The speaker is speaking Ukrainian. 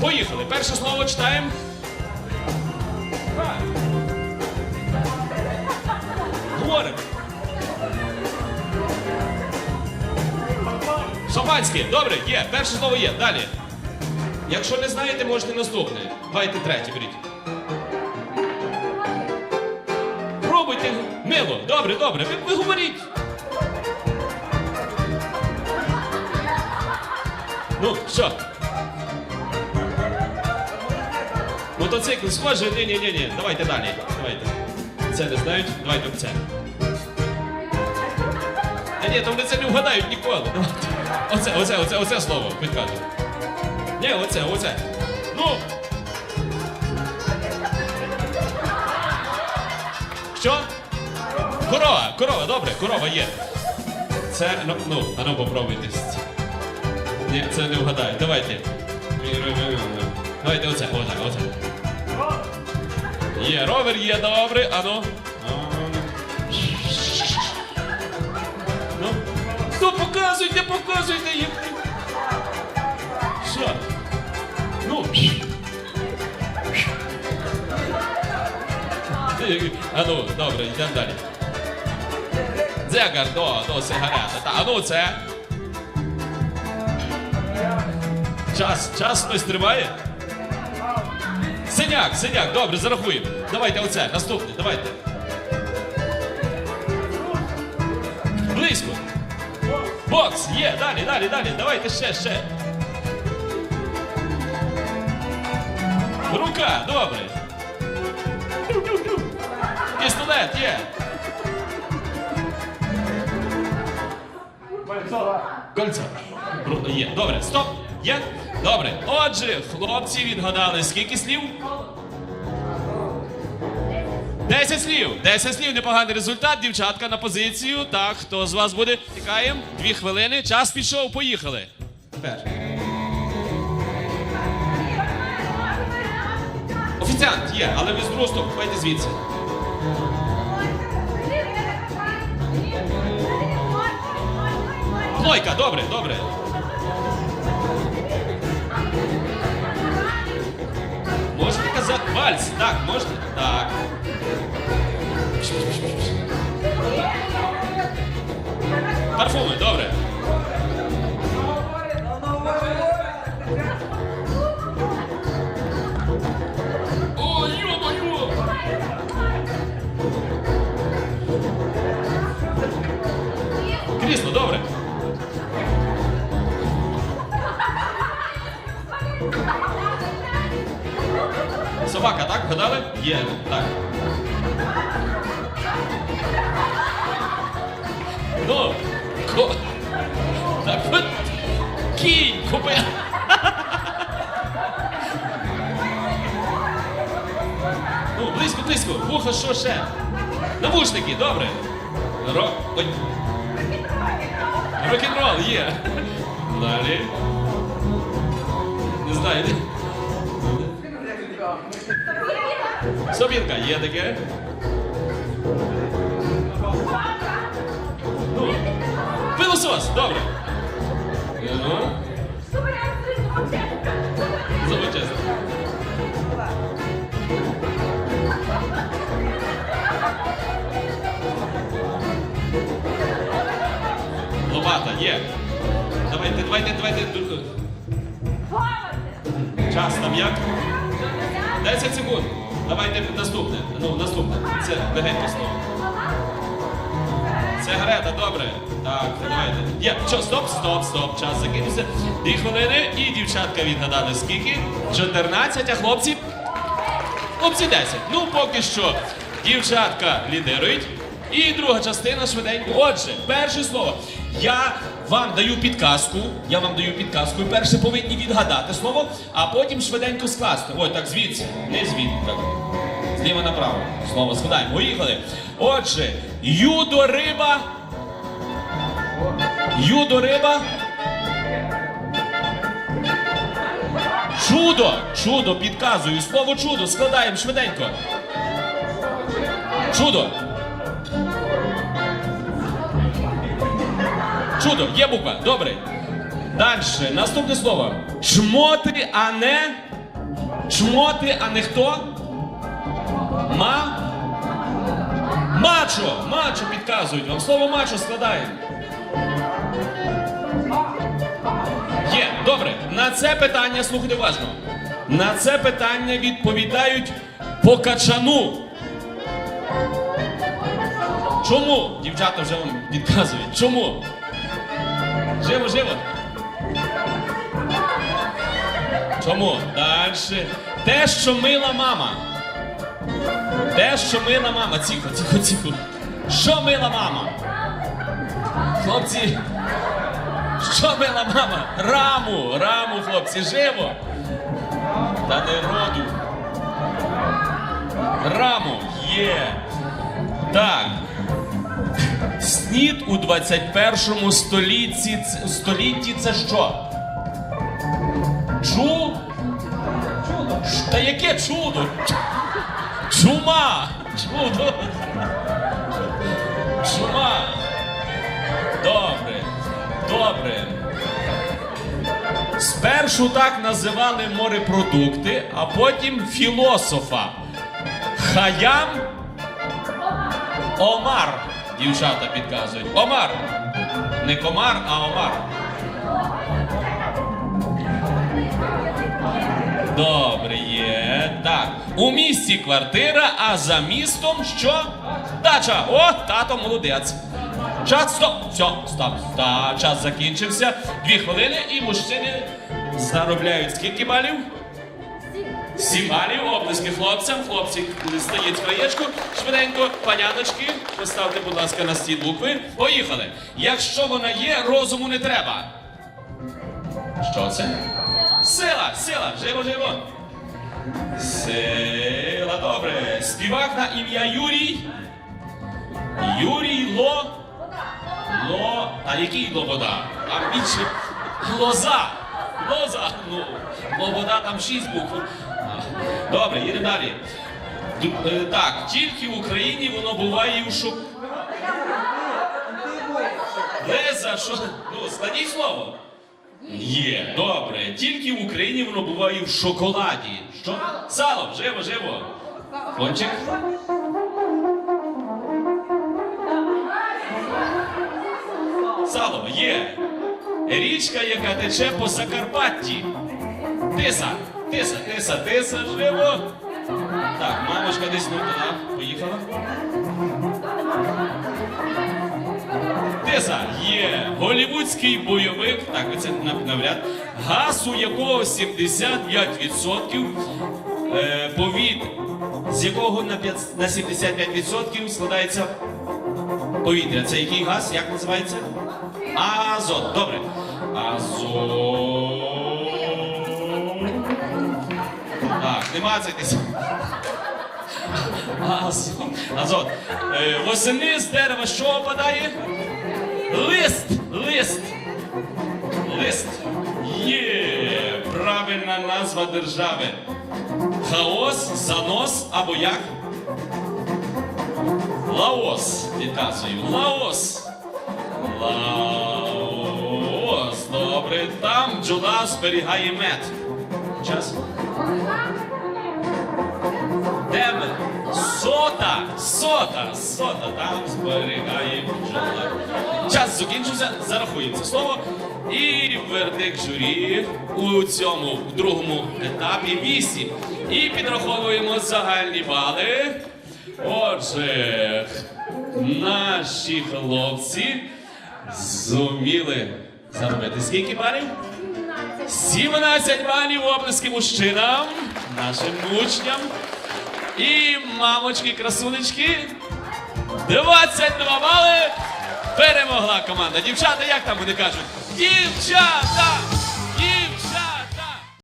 Поїхали. Перше слово читаємо. Говоримо. Шампанське. Добре, є. Перше слово є. Далі. Якщо не знаєте, можете наступне. Давайте третє беріть. Пробуйте. Мило. Добре, добре. Ви, ви говоріть. Ну, що? Мотоцикл схоже? Ні, ні, ні, ні. Давайте далі. Давайте. Це не знають, давайте це. Та ні, то вони це не вгадають ніколи. Оце, оце, оце, оце слово, підказує. Ні, оце, оце. Ну. Що? Корова, корова, добре, корова є. Це, ну, ну, а ну попробуйте. Ні, це не вгадаю. Давайте. Давайте оце, оце, оце. Є, ровер є, добре, а ну. Ну, показуйте, показуйте їм. Що? Ну. А ну, добре, йдемо далі. Дзегар, до, до, сигарета. Та, а ну це. Час, час хтось тримає? Синяк, синяк, добре, зарахуємо. Давайте оце, наступне, давайте. Близько. Бокс, є, далі, далі, далі. Давайте ще, ще. Рука, добре. Пістолет є. Кольцо. Є. Добре, стоп. Є. Добре. Отже, хлопці відгадали скільки слів? Десять слів. Десять слів. Непоганий результат. Дівчатка на позицію. Так, хто з вас буде? Тікаємо. Дві хвилини. Час пішов. Поїхали. Тепер. Офіціант є, але ви з другого стопу. Звідси. Плойка, добре, добре. Казати вальс? Так, можете? Так. Парфуми, добре. Собака. Гадали? Є, так. Ну, ко... Так, от... Кінь, купи. Ну, близько, близько. Вуха, що ще? Навушники, добре. Ро... Ой. Рок-н-рол є. Далі. Не знаю. Собінка є таке. Ну, пилосос, добре. Ага. Величезно. Лопата, є. Давайте, давайте, давайте. Час там як? 10 секунд. Давайте наступне. Ну, наступне. Це легеньке слово. Сигарета, добре. Так, давайте. Є. Що, стоп, стоп, стоп. Час закінчився. Дві хвилини і дівчатка відгадали скільки? 14, а хлопці? Хлопці 10. Ну, поки що дівчатка лідирують. І друга частина швиденько. Отже, перше слово. Я вам даю підказку. Я вам даю підказку. Ви перше повинні відгадати слово, а потім швиденько скласти. Ой, так звідси. Не звідти. Так. Зліва направо. Слово складаємо. Поїхали. Отже, юдо риба. Юдо риба. Чудо! Чудо, підказую. Слово чудо. Складаємо швиденько. Чудо. Чудо, є буква. Добре. Далі, наступне слово. Чмоти, а не. Чмоти, а не хто? Ма. Мачо! Мачо підказують вам. Слово мачо складаємо. Є, добре. На це питання, слухайте уважно. На це питання відповідають по качану. Чому? Дівчата вже вам відказують. Чому? Живо, живо. Чому? Далі. Те, що мила мама. Те, що мила мама. Тихо, тихо, тихо. Що мила мама? Хлопці. Що мила мама? Раму, раму, хлопці, живо. Та не роду. Раму є. Так. Снід у 21 столітті, столітті це що? Чу? Ш- Та яке чудо? Чума! Чудо! Чума! Добре, добре. Спершу так називали морепродукти, а потім філософа. Хаям Омар. Дівчата підказують. Омар. Не комар, а Омар. Добре є. Так. У місті квартира, а за містом що? Дача. О, тато молодець. Час, стоп. Все, стоп. Та, час закінчився. Дві хвилини і мужчини заробляють скільки балів? Сім балів, оплески хлопцям. Хлопці стоїть краєчку. Швиденько, паняночки, поставте, будь ласка, на стіл букви. Поїхали. Якщо вона є, розуму не треба. Що це? Сила, сила, живо, живо. Сила, добре. Співак на ім'я Юрій. Юрій Ло. Ло. А який Лобода? А більше. Лоза. Лоза. Ну, Лобода там шість букв. Добре, їдемо далі. Е, Так, тільки в Україні воно буває у шок. Леза, що? Ну, складіть слово. Є, добре. Тільки в Україні воно буває в шоколаді. Що? Сало, живо, живо. Кончик. Сало, є. Річка, яка тече по Закарпатті. Тиса, тиса, тиса, тиса, живо. Так, мамочка десь ну туди. Поїхала. Теза є голівудський бойовик, так ви це навряд, газ у якого 75% е, з якого на, на 75% складається повітря. Це який газ? Як називається? Азот. Добре. Азот. Не мацайтеся. Азот. Азот. Е, восени з дерева що опадає? Лист! Лист! Лист! Є! Правильна назва держави. Хаос, занос або як? Лаос. Підказую. Лаос. Лаос. Добре. Там бджола зберігає мед. Час. Де? Сота! Сота! Сота! Там зберігає бджола. Час закінчився, зарахуємо це слово. І вердикт журі у цьому в другому етапі 8. І підраховуємо загальні бали. Отже, наші хлопці зуміли заробити скільки балів? 17 балів оплески мужчинам, нашим учням. І мамочки, красунечки. 22 бали перемогла команда. Дівчата, як там вони кажуть? Дівчата!